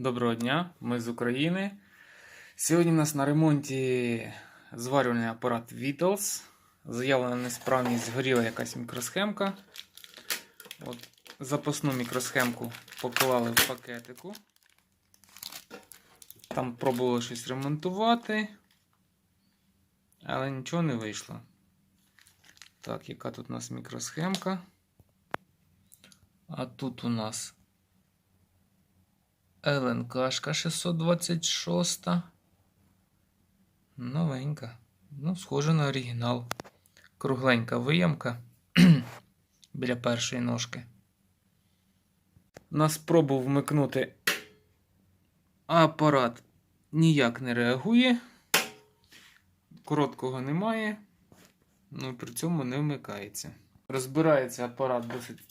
Доброго дня, ми з України. Сьогодні у нас на ремонті зварювальний апарат Vitals. Заявлена несправність, згоріла якась мікросхемка. От, запасну мікросхемку поклали в пакетику. Там пробували щось ремонтувати, але нічого не вийшло. Так, яка тут у нас мікросхемка? А тут у нас ЛНКшка 626. Новенька. Ну, схоже на оригінал. Кругленька виямка біля першої ножки. На спробу вмикнути апарат ніяк не реагує. Короткого немає. Ну, при цьому не вмикається. Розбирається апарат досить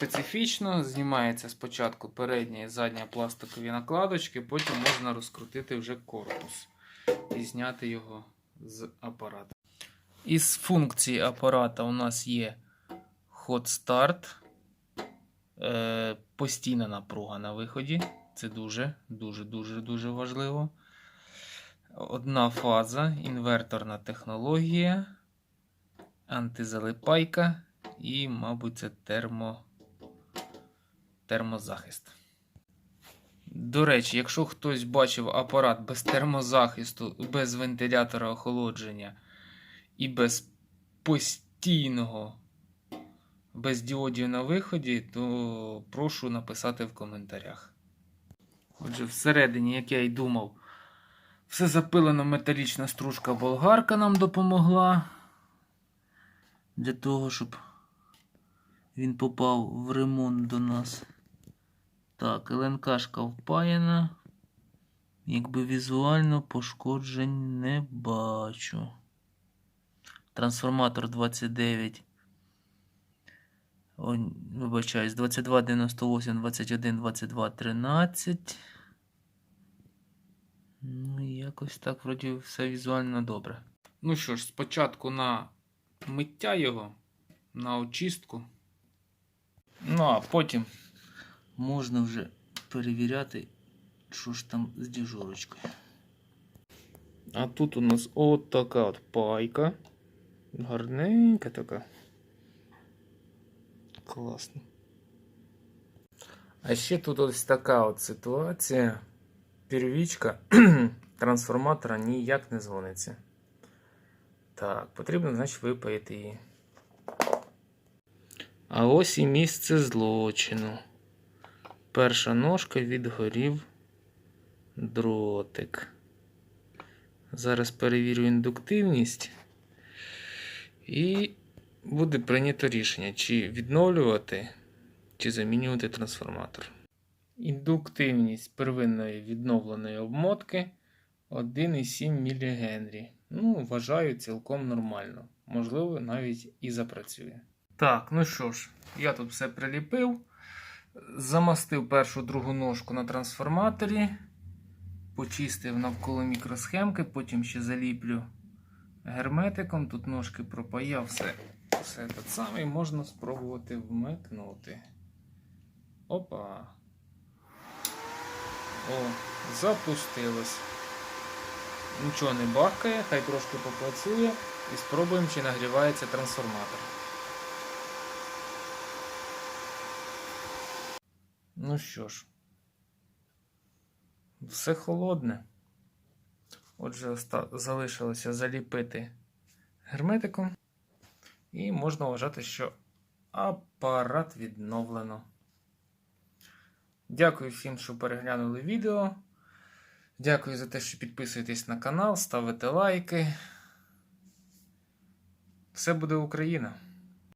специфічно. Знімається спочатку передня і задня пластикові накладочки, потім можна розкрутити вже корпус і зняти його з апарата. Із функцій апарата у нас є Hot Start, е, постійна напруга на виході. Це дуже, дуже, дуже, дуже важливо. Одна фаза, інверторна технологія, антизалипайка і, мабуть, це термо, термозахист. До речі, якщо хтось бачив апарат без термозахисту, без вентилятора охолодження і без постійного, без діодів на виході, то прошу написати в коментарях. Отже, всередині, як я й думав, все запилено металічна стружка болгарка нам допомогла. Для того, щоб він попав в ремонт до нас. Так, ЛНКшка впаяна. Якби візуально пошкоджень не бачу. Трансформатор 29. О, вибачаюсь, 22, 98, 21, 22, 13. Ну, якось так, вроді, все візуально добре. Ну що ж, спочатку на миття його, на очистку. Ну, а потім можна вже перевіряти, що ж там з діжурочкою. А тут у нас от така от пайка. Гарненька така. Класно. А ще тут ось така от ситуація. Первічка трансформатора ніяк не дзвониться. Так, потрібно, значить, випаяти її. А ось і місце злочину. Перша ножка відгорів дротик. Зараз перевірю індуктивність. І буде прийнято рішення, чи відновлювати, чи замінювати трансформатор. Індуктивність первинної відновленої обмотки 1,7 мГ. Ну, вважаю, цілком нормально. Можливо, навіть і запрацює. Так, ну що ж, я тут все приліпив. Замастив першу другу ножку на трансформаторі. Почистив навколо мікросхемки, потім ще заліплю герметиком. Тут ножки пропаяв, все, все те саме і можна спробувати вмикнути. Опа. О, запустилось. Нічого не бахкає, хай трошки попрацює і спробуємо, чи нагрівається трансформатор. Ну що ж, все холодне. Отже, залишилося заліпити герметиком. І можна вважати, що апарат відновлено. Дякую всім, що переглянули відео. Дякую за те, що підписуєтесь на канал, ставите лайки. Все буде Україна!